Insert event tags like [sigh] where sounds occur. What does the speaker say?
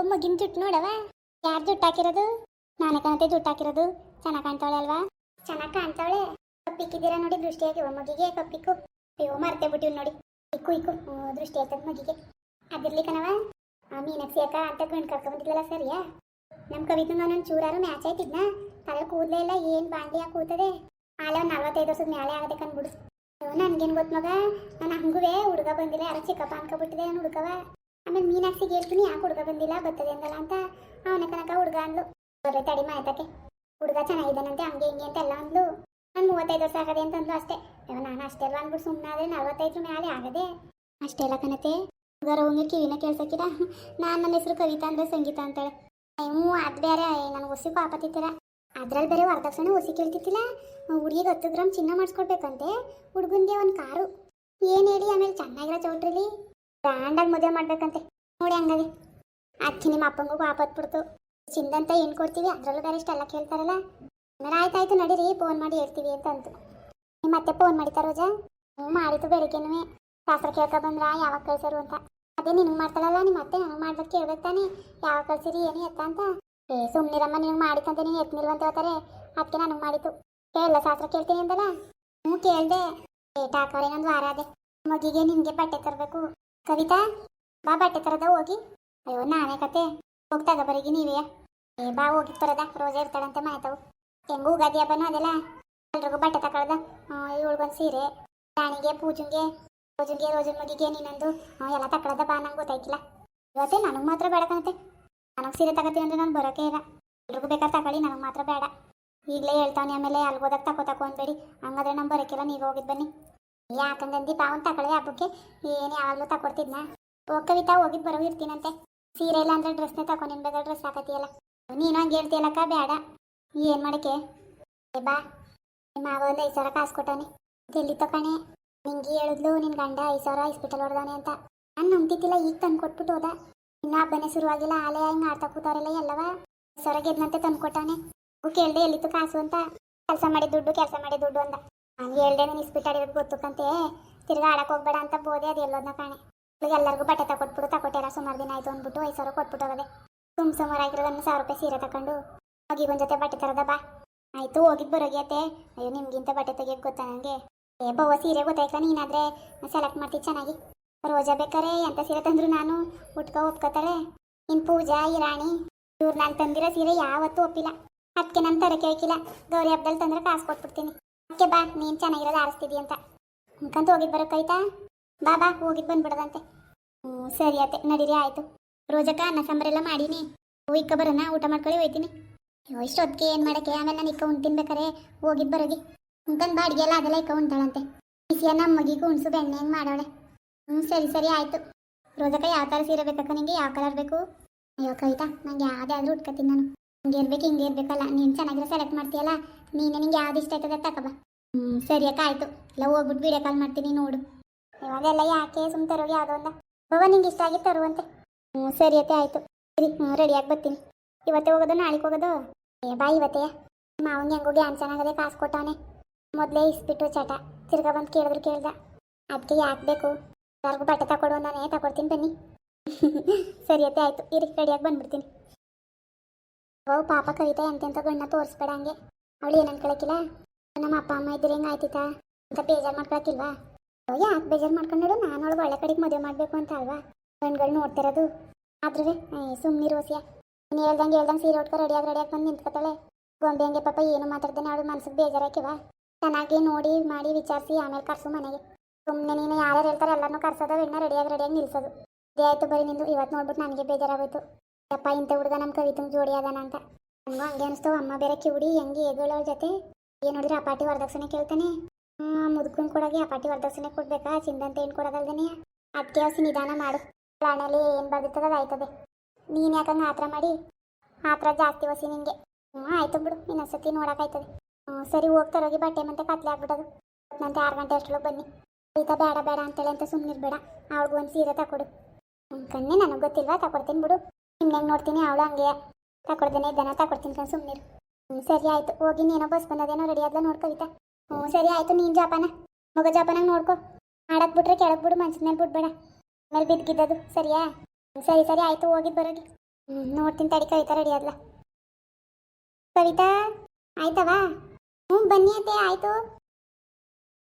ಒಬ್ಬ ಗಿಮ್ ಜುಟ್ಟು ನೋಡವ? ಯಾರು ಹಾಕಿರೋದು? ನಾನೇ ಕಾಣತೆ ಜುಟ್ಟು ಹಾಕಿರೋದು. ಚೆನ್ನಾಗಿ ಕಾಣ್ತಾಳೆ ಅಲ್ವಾ? ಚೆನ್ನಾಗಿ ಕಾಣ್ತಾಳೆ ಕಪ್ಪಿಕ್ಕಿದ್ದೀರಾ ನೋಡಿ ದೃಷ್ಟಿ ಹಾಕಿ ಮಗಿಗೆ ಕಪ್ಪಿಕ್ಕು ಅಯ್ಯೋ, ಮರ್ತೇ ಬಿಟ್ಟಿವ್ ನೋಡಿ. ಇಕ್ಕು ಇಕ್ಕು. ದೃಷ್ಟಿ ಆಯ್ತದ ಮಗಿಗೆ. ಅದಿರ್ಲಿ ಕಣವ ಮೀನಾಕ್ಷಿ ಅಕ್ಕ ಅಂತ ಗಂಡು ಕರ್ಕೊಂಬಂದಿದ್ಲಲ್ಲ ಸರಿಯಾ? ನಮ್ಮ ಕವಿತು ನಾನು ಚೂರಾರು ಮ್ಯಾಚ್ ಆಯ್ತಿದ್ನ ತಲೆ ಕೂದಲೇ ಇಲ್ಲ, ಏನು ಬಾಂಡಿಯಾ ಕೂತದೆ. ಆಲ ಒಂದು ನಲ್ವತ್ತೈದು ವರ್ಷದ ಮ್ಯಾಲೆ ಆಗದೆ ಕಂದ್ಬಿಡು ನನಗೇನು ಗೊತ್ತು ಮಗ? ನಾನು ಹಂಗುವೆ ಹುಡುಗ ಬಂದಿಲ್ಲ, ಯಾರೋ ಚಿಕ್ಕಪ್ಪ ಅನ್ಕೊಬಿಟ್ಟಿದೆ ನಾನು ಹುಡುಗವ. ಆಮೇಲೆ ಮೀನಾಕ್ಷಿಗೆ ಹೇಳ್ತೀನಿ, ಯಾಕೆ ಹುಡುಗ ಬಂದಿಲ್ಲ ಬರ್ತದೆ ಅಂದಲ್ಲ ಅಂತ. ಅವನ ಕನಕ ಹುಡುಗ ಅಂದ್ಲು, ಬರ್ರೆ ತಡಿ ಮಾಯತಕ್ಕೆ ಹುಡುಗ ಚೆನ್ನಾಗಿದ್ದಾನಂತೆ, ಹಂಗೆ ಹಿಂಗೆ ಅಂತ ಎಲ್ಲ ಅಂದ್ಲು. ನಾನು ಮೂವತ್ತೈದು ವರ್ಷ ಆಗದೆ ಅಂತ ಅಂದ್ಲು ಅಷ್ಟೇ. ನಾನು ಅಷ್ಟೇ ಅಲ್ಲ ಅಂದ್ಬಿಟ್ಟು ಸುಮ್ಮನೆ ಆದರೆ ನಲ್ವತ್ತೈದು ಮೇಲೆ ಆಗದೆ. ಅಷ್ಟೇ ಇಲ್ಲ ಕಣತೆ ಹುಡುಗರ ಹೋಗಿ ಕಿವಿನ ಕೇಳ್ಸಕ್ಕಿರ ನಾನು ನನ್ನ ಹೆಸರು ಕವಿತಾ ಅಂದ್ರೆ ಸಂಗೀತ ಅಂತಾಳೆ. ಹ್ಞೂ ಅದು ಬೇರೆ ನನಗೆ ಹೊಸಿ ಪಾಪತ್ತಿತ್ತೀರ ಅದ್ರಲ್ಲಿ ಬೇರೆ ವರದಕ್ಷಿಣೆ ಹೊಸಿ ಕೇಳ್ತಿತ್ತಿಲ್ಲ. ಹುಡುಗಿಗೆ ಹತ್ತು ಗ್ರಾಮ್ ಚಿನ್ನ ಮಾಡಿಸ್ಕೊಡ್ಬೇಕಂತೆ. ಹುಡುಗನಿಗೆ ಒಂದು ಕಾರು. ಏನು ಹೇಳಿ, ಆಮೇಲೆ ಚೆನ್ನಾಗಿರೋ ಚೌಟ್ರಿಲಿ? ಗ್ರ್ಯಾಂಡಾಗಿ ಮದುವೆ ಮಾಡ್ಬೇಕಂತೆ. ನೋಡಿ ಹಂಗಾಗಿ ಅದಕ್ಕೆ ನಿಮ್ಮ ಅಪ್ಪಂಗೂ ಪಾಪತ್ ಬಿಡ್ತು ಚಿಂದಂತ ಏನು ಕೊಡ್ತೀವಿ? ಅದರಲ್ಲೂ ಬೇರೆ ಇಷ್ಟೆಲ್ಲ ಕೇಳ್ತಾರಲ್ಲ. ಆಮೇಲೆ ಆಯ್ತಾಯ್ತು ನಡೀರಿ ಫೋನ್ ಮಾಡಿ ಹೇಳ್ತೀವಿ ಅಂತ ಅಂತು ನಿಮ್ಮ ಅತ್ತೆ ಫೋನ್ ಮಾಡಿತಾ ರೋಜಾ? ಹ್ಞೂ ಮಾಡಿತು ಬೆಳಿಗ್ಗೆನೂ ಶಾಸ್ತ್ರ ಕೇಳ್ಕೊ ಬಂದ್ರ? ಯಾವಾಗ ಕಳ್ಸರು ಅಂತ. ಅದೇ ನಿನಗೆ ಮಾಡ್ತಾಳಲ್ಲ, ನಿಮ್ಮ ಅತ್ತೆ ನನಗೆ ಮಾಡ್ಬೇಕು ಕೇಳ್ಬೇಕು ತಾನೇ. ಯಾವಾಗ ಕಳ್ಸಿರಿ, ಏನು ಎತ್ತ ಅಂತ. ಏ ಸುಮ್ಮನಿರಮ್ಮ ನಿನಗೆ ಮಾಡಿತಂತ ನೀನು ಎತ್ನಿಲ್ವಂತ ಹೇಳ್ತಾರೆ. ಅದಕ್ಕೆ ನನಗೆ ಮಾಡಿತು. ಕೇಳಲ್ಲ, ಶಾಸ್ತ್ರ ಕೇಳ್ತೀನಿ ಅಂದಲ್ಲ? ಹ್ಞೂ ಕೇಳಿದೆ. ಏಟ್ ಹಾಕೋರೆ ಇನ್ನೊಂದು ವಾರ ಅದೇ ಮಗಿಗೆ ನಿಮಗೆ ಬಟ್ಟೆ ತರಬೇಕು. ಕವಿತಾ, ಬಾ ಬಟ್ಟೆ ತರದ ಹೋಗಿ. ಅಯ್ಯೋ, ನಾನೇ ಕತೆ. ಹೋಗ್ತಾಗ ಬರೀಗಿ ನೀವೇ. ಏ, ಬಾ ಹೋಗಿ ತರದ. ರೋಜ ಇರ್ತಾಳಂತೆ ಮಾಯ್ತವು ಹೆಂಗೂ ಉಗಾದಿ ಹಬ್ಬನೂ ಅದೆಲ್ಲ? ಎಲ್ರಿಗೂ ಬಟ್ಟೆ ತಗೊಳ್ದ ಇವಳಿಗೊಂದು ಸೀರೆ. ರಾಣಿಗೆ, ಪೂಜುಂಗೆ. ರೋಜುಂಗೆ ರೋಜನ್ ಮಗಿಗೆ ನೀನೊಂದು ಎಲ್ಲ ತಕೊಳದ ಬಾ, ನಂಗೆ ಗೊತ್ತಾಯ್ತಿಲ್ಲ. ಇವತ್ತೇ ನನಗೆ ಮಾತ್ರ ಬೇಡ ಕಣತೆ. ನನಗೆ ಸೀರೆ ತಗೋತೀನಿ ಅಂದ್ರೆ ನಾನು ಬರೋಕೆ ಇಲ್ಲ. ಎಲ್ರಿಗೂ ಬೇಕಾದ್ರೆ ತಗೊಳ್ಳಿ, ನನಗೆ ಮಾತ್ರ ಬೇಡ. ಈಗಲೇ ಹೇಳ್ತಾನೆ ಆಮೇಲೆ ಅಲ್ಗೋದಾಗ ತಕೋ ತಕೋ ಅಂದ್ಬೇಡಿ. ಹಂಗಾದ್ರೆ ನಾನು ಬರೋಕ್ಕಿಲ್ಲ ನೀವು ಹೋಗಿದ್ದು ಬನ್ನಿ. ಯಾಕಂದಂದಿ ಪಾವನ್ ತಕೊಳ್ಳಿ ಹಬ್ಬಕ್ಕೆ. ಏನು ಯಾವಾಗಲೂ ತಕೊಡ್ತಿದ್ನ ಓ, ಕವಿತಾ, ಹೋಗಿದ್ ಬರೋ ಇರ್ತೀನಂತೆ. ಸೀರೆ ಇಲ್ಲ ಅಂದ್ರೆ ಡ್ರೆಸ್ನೇ ತಕೊ ನಿನ್ ಡ್ರೆಸ್ ಹಾಕತಿಯಲ್ಲ ನೀನು ಹಂಗೆ ಹೇಳ್ತೀಯಲ್ಲಕ್ಕ ಬೇಡ. ಏನು ಮಾಡಕ್ಕೆ? ಬಾ. ನಿಮ್ಮ ಮಾವ ಐದು ಸಾವಿರ ಕಾಸು ಕೊಟ್ಟಾನೆ ಎಲ್ಲಿ ತಕಣೆ? ನಿಂಗೆ ಹೇಳಿದ್ಲು, ನಿನ್ ಗಂಡ ಐದು ಸಾವಿರ ಹಾಸ್ಪಿಟಲ್ ಹೊಡ್ದಾನೆ ಅಂತ. ನಾನು ನಂಬ್ತಿದ್ದಿಲ್ಲ, ಈಗ ತಂದು ಕೊಟ್ಬಿಟ್ಟು ಹೋದ. ಇನ್ನ ಹಬ್ಬನೇ ಶುರುವಾಗಿಲ್ಲ, ಆಲೆ ಹಿಂಗೆ ಆಡ್ತಾ ಕೂತಾರಲ್ಲ ಎಲ್ಲವ? ಐದು ಸಾವಿರ ಗೆದ್ನಂತೆ ತಂದು ಕೊಟ್ಟಾನೆ ಕೇಳ್ದೆ ಎಲ್ಲಿತ್ತು ಕಾಸು ಅಂತ. ಕೆಲಸ ಮಾಡಿ ದುಡ್ಡು, ಕೆಲಸ ಮಾಡಿ ದುಡ್ಡು ಅಂದ. ನಾನು ಹೇಳ್ದೆ ನೀನು ಇಸ್ಪಿಟ್ ಗೊತ್ತಕ್ಕಂತೆ ತಿರ್ಗಾ ಆಡಕ್ ಹೋಗ್ಬೇಡ ಅಂತ ಬೋದೆ ಅದು ಎಲ್ಲೋದ್ನ ಕಾಣೆ. ಎಲ್ಲರಿಗೂ ಬಟ್ಟೆ ತಕೊಟ್ಬಿಡು, ತಕೊಟ್ಟಾರ ಸುಮಾರು ದಿನ ಆಯ್ತು ಅಂದ್ಬಿಟ್ಟು ಐದು ಕೊಟ್ಬಿಟ್ಟು ಹೋಗದೆ. ಸುಮಾರು ಒಂದ್ ಸಾವಿರ ರೂಪಾಯಿ ಸೀರೆ ತಕೊಂಡು ಹೋಗಿ ಒಂದ್ ಜೊತೆ ಬಟ್ಟೆ ತರದ ಬಾ. ಆಯ್ತು, ಹೋಗಿದ್ ಬರೋಗ್ಯತೆ ಅಯ್ಯೋ, ನಿಮ್ಗಿಂತ ಬಟ್ಟೆ ತೆಗಿಯಕ್ ಗೊತ್ತಾ ನನಗೆ ಏ ಬವ್ವ ಸೀರೆ ಗೊತ್ತಾಯ್ತಾ ನೀನಾದ್ರೆ? ಸೆಲೆಕ್ಟ್ ಮಾಡ್ತೀವಿ ಚೆನ್ನಾಗಿ. ರೋಜಾ ಬೇಕಾರೆ ಎಂತ ಸೀರೆ ತಂದ್ರು ನಾನು? ಉಟ್ಕೊ ಒಪ್ಕೋತಾಳೆ ನಿನ್ ಪೂಜಾ, ಈ ರಾಣಿ. ಇವ್ರು ನಾನು ತಂದಿರೋ ಸೀರೆ ಯಾವತ್ತೂ ಒಪ್ಪಿಲ್ಲ. ಅದಕ್ಕೆ ನಾನು ತರಕೆ ಹೋಗಿಲ್ಲ ಗೌರಿ ಹಬ್ಬದಲ್ಲಿ ತಂದ್ರೆ ಕಾಸು ಕೊಟ್ಬಿಡ್ತೀನಿ. ಅದಕ್ಕೆ ಬಾ, ನೀನು ಚೆನ್ನಾಗಿರೋದು ಆರಿಸ್ತಿದ್ದಿ ಅಂತ. ಅನ್ಕಂತ ಹೋಗಿದ್ ಬರೋಕಾಯ್ತಾ ಬಾ ಬಾ, ಹೋಗಿದ್ ಬಂದ್ಬಿಡದಂತೆ ಹ್ಞೂ ಸರಿ ಅತ್ತೆ, ನಡೀರಿ, ಆಯ್ತು. ರೋಜಕ್ಕ, ಅನ್ನ ಸಾಂಬಾರೆಲ್ಲ ಮಾಡೀನಿ. ಇಕ್ಕ ಬರೋಣ, ಊಟ ಮಾಡ್ಕೊಳ್ಳಿ, ಹೋಯ್ತೀನಿ. ಅಯ್ಯೋ, ಇಷ್ಟೊತ್ತಿಗೆ ಏನು ಮಾಡಕ್ಕೆ? ಆಮೇಲೆ ನಾನು ಇಕ್ಕ ಉಣ್ ತಿನ್ಬೇಕಾರೆ ಹೋಗಿದ್ ಬರೋಗಿ. ಉಣ್ಕಂದು ಬಾಡಿಗೆ ಎಲ್ಲ ಅದೆಲ್ಲ ಇಕ್ಕ ಉಣ್ತಾಳಂತೆ ಬಿಸಿಯ ನಮ್ಮ ಮಗಿಗೂ ಉಣ್ಸು ಬೆಣ್ಣೆ ಹೆಂಗೆ ಮಾಡೋಳೆ? ಹ್ಞೂ ಸರಿ ಸರಿ, ಆಯ್ತು. ರೋಜಕ್ಕ, ಯಾವ ಥರ ಸೀರೆ ಬೇಕಕ್ಕ ನಿಂಗೆ? ಯಾವ ಕಲರ್ ಬೇಕು? ಅಯ್ಯೋ, ಕವಿತಾ, ನಂಗೆ ಯಾವುದೇ ಆದರೂ ಉಟ್ಕೋತೀನಿ ನಾನು. ಹಿಂಗೆ ಇರ್ಬೇಕು ಹಿಂಗೆ ಇರ್ಬೇಕಲ್ಲ ನೀನು ಚೆನ್ನಾಗಿರೋ ಸೆಲೆಕ್ಟ್ ಮಾಡ್ತೀಯಲ್ಲ? ನೀನು ನಿಂಗೆ ಯಾವ್ದು ಇಷ್ಟ ಆಯ್ತದೆ ತಕಬ ಹ್ಞೂ ಸರಿ ಅಕ್ಕ, ಆಯ್ತು. ಇಲ್ಲ, ಹೋಗ್ಬಿಟ್ಟು ವೀಡಿಯೋ ಕಾಲ್ ಮಾಡ್ತೀನಿ ನೋಡು. ಇವಾಗೆಲ್ಲ ಯಾಕೆ ಸುಮ್ ತರೋಗಿ ಯಾವುದೋ ಒಂದ ನಿಂಗೆ ಇಷ್ಟ ಆಗಿ ತರುವಂತೆ ಹ್ಞೂ ಸರಿ ಅತ್ತೆ, ಆಯ್ತು. ಸರಿ ಹ್ಞೂ ರೆಡಿಯಾಗಿ ಬರ್ತೀನಿ. ಇವತ್ತೇ ಹೋಗೋದು, ನಾಳೆಗೆ ಹೋಗೋದು? ಏ, ಬಾ ಇವತ್ತೇ. ಮಾವನಿಗೆ ಹೆಂಗೋ ಗ್ಯಾನ್ ಚೆನ್ನಾಗದೆ ಕಾಸು ಕೊಟ್ಟವನೆ. ಮೊದಲೇ ಇಸ್ಬಿಟ್ಟು ಚಟ. ತಿರ್ಗಾ ಬಂದು ಕೇಳಿದ್ರು ಕೇಳ್ದ. ಅದಕ್ಕೆ ಯಾಕೆ ಬೇಕು? ಯಾರಿಗೂ ಬಟ್ಟೆ ತಗೊಡು ನಾನೇ ತಗೊಡ್ತೀನಿ ಬನ್ನಿ. [laughs] ಸರಿ ಅತ್ತೆ, ಆಯ್ತು. ಇರಿ ರೆಡಿಯಾಗಿ ಬಂದ್ಬಿಡ್ತೀನಿ. ಓ, ಪಾಪ ಕವಿತಾ ಎಂತೆಂತ ಗಣ್ಣ ತೋರಿಸ್ಬೇಡ ಹಂಗೆ. ಅವಳು ಏನು ಅನ್ಕೊಳಕಿಲ್ಲ? ನಮ್ಮ ಅಪ್ಪ, ಅಮ್ಮ ಇದ್ರೆ ಹೆಂಗೆ ಆಯ್ತಿತ್ತಾ? ಅಂತ ಬೇಜಾರು ಮಾಡ್ಕೊಳಕಿಲ್ವಾ? ಯಾಕೆ ಬೇಜಾರು ಮಾಡ್ಕೊಂಡು ನಾನು ಅವಳು ಒಳ್ಳೆ ಕಡೆಗೆ ಮದುವೆ ಮಾಡಬೇಕು ಅಂತ ಅಲ್ವಾ? ಗಂಡ್ಗಳು ನೋಡ್ತಿರೋದು ಆದ್ರೂ ಸುಮ್ಮನೆ ರೋಸಿಯ ನೀನು ಹೇಳ್ದಂಗೆ ಹೇಳ್ದಂಗೆ ಸೀರೆ ಉಟ್ಕೊ ರೆಡಿಯಾಗಿ ರೆಡಿಯಾಗಿ ಬಂದು ನಿಂತ್ಕೊತಾಳೆ. ಗೊಂಬೆ ಹಂಗೆ ಪಾಪ ಏನು ಮಾತಾಡ್ತಾನೆ ಅವಳು ಮನ್ಸಿಗೆ ಬೇಜಾರಾಕಿವಾ ಚೆನ್ನಾಗಿ ನೋಡಿ, ಮಾಡಿ, ವಿಚಾರಿಸಿ, ಆಮೇಲೆ ಕರ್ಸು ಮನೆಗೆ. ಸುಮ್ಮನೆ ನೀನು ಯಾರ್ಯಾರು ಹೇಳ್ತಾರೆ ಎಲ್ಲರನ್ನೂ ಕರ್ಸೋದು ಇನ್ನ ರೆಡಿಯಾಗಿ ರೆಡಿಯಾಗಿ ನಿಲ್ಸೋದು. ಇದೇ ಆಯ್ತು ಬರೀ ನಿಂದು ಇವತ್ತು ನೋಡ್ಬಿಟ್ಟು ನನಗೆ ಬೇಜಾರಾಗೋಯ್ತು. ಯಪ್ಪ, ಇಂಥ ಹುಡುಗ ನಮ್ಮ ಕವಿತಂಗೆ ಜೋಡಿ ಅದಾನ ಅಂತ. ನನಗೂ ಹಂಗೆ ಅನಿಸ್ತು. ಅಮ್ಮ ಬೇರೆ ಕಿವುಡಿ, ಹೆಂಗೆ ಎದುಳು ಜೊತೆ. ಏನು ನೋಡಿದ್ರೆ, ಆ ಪಾಟಿ ವರದಕ್ಷಿಣೆ ಕೇಳ್ತಾನೆ. ಮುದುಕನ್ ಕೊಡೋಗಿ ಆ ಪಾಟಿ ವರದಕ್ಷಿಣೆ ಕೊಡ್ಬೇಕಾ? ಚಿಂದಂತ ಏನು ಕೊಡೋದಲ್ದೇನೆ. ಅದಕ್ಕೆ ಹಸಿ ನಿಧಾನ ಮಾಡು. ಪ್ಲಾನಲ್ಲಿ ಏನು ಬರ್ದಿರ್ತದೆ ಆಯ್ತದೆ. ನೀನು ಯಾಕಂಗೆ ಆತ್ರ ಮಾಡಿ? ಆತ್ರ ಜಾಸ್ತಿ ವಸಿ ನಿಂಗೆ. ಹ್ಞೂ ಆಯ್ತು ಬಿಡು. ಇನ್ನೊಂದ್ಸತಿ ನೋಡೋಕ್ಕಾಯ್ತದೆ ಹ್ಞೂ ಸರಿ ಹೋಗ್ತಾರೋಗಿ ಬಟ್ಟೆ ಮತ್ತೆ ಕತ್ಲೆ ಆಗ್ಬಿಡೋದು. ನಂತೆ ಆರು ಗಂಟೆ ಅಷ್ಟೊಳಗೆ ಬನ್ನಿ. ಈತ ಬೇಡ ಬೇಡ ಅಂತೇಳಿ ಅಂತ ಸುಮ್ಮನಿರ್ಬೇಡ ಅವ್ಳಿಗೆ ಒಂದು ಸೀರೆ ತಕೊಡು. ಕಣ್ಣೆ ನನಗೆ ಗೊತ್ತಿಲ್ವಾ? ತಕೊಡ್ತೀನಿ ಬಿಡು. ನಿಮ್ಗೆ ನೋಡ್ತೀನಿ, ಅವಳು ಹಂಗೆ ತಕೊಡ್ದೇನೆ ಇದ್ದಾನ ತಕೊಡ್ತೀನಿ ಕಣ ಸುಮ್ಮನಿರು ಹ್ಞೂ ಸರಿ ಆಯಿತು. ಹೋಗಿ ನೀನೋ ಬಸ್ ಬಂದದೇನೋ ರೆಡಿ ಆದ್ಲ ನೋಡ್ಕೊವಿತಾ ಹ್ಞೂ ಸರಿ ಆಯಿತು ನೀನು ಜಾಪಾನ. ಮಗ ಜಾಪಾನಾಗ ನೋಡ್ಕೊ. ಆಡಕ್ ಬಿಟ್ರೆ ಕೆಳಗೆ ಬಿಡು, ಮಂಚದ ಮೇಲೆ ಬಿಡ್ಬೇಡ. ಆಮೇಲೆ ಬಿದ್ದಿದ್ದದು ಸರಿಯಾ? ಸರಿ ಸರಿ ಆಯ್ತು ಹೋಗಿ ಬರೋಗಿ. ಹ್ಞೂ ನೋಡ್ತೀನಿ ತಡಿ ಕವಿತಾ ರೆಡಿ ಆದ್ಲ. ಕವಿತಾ, ಆಯ್ತವಾ? ಹ್ಞೂ ಬನ್ನಿ ಅತ್ತೆ, ಆಯ್ತು.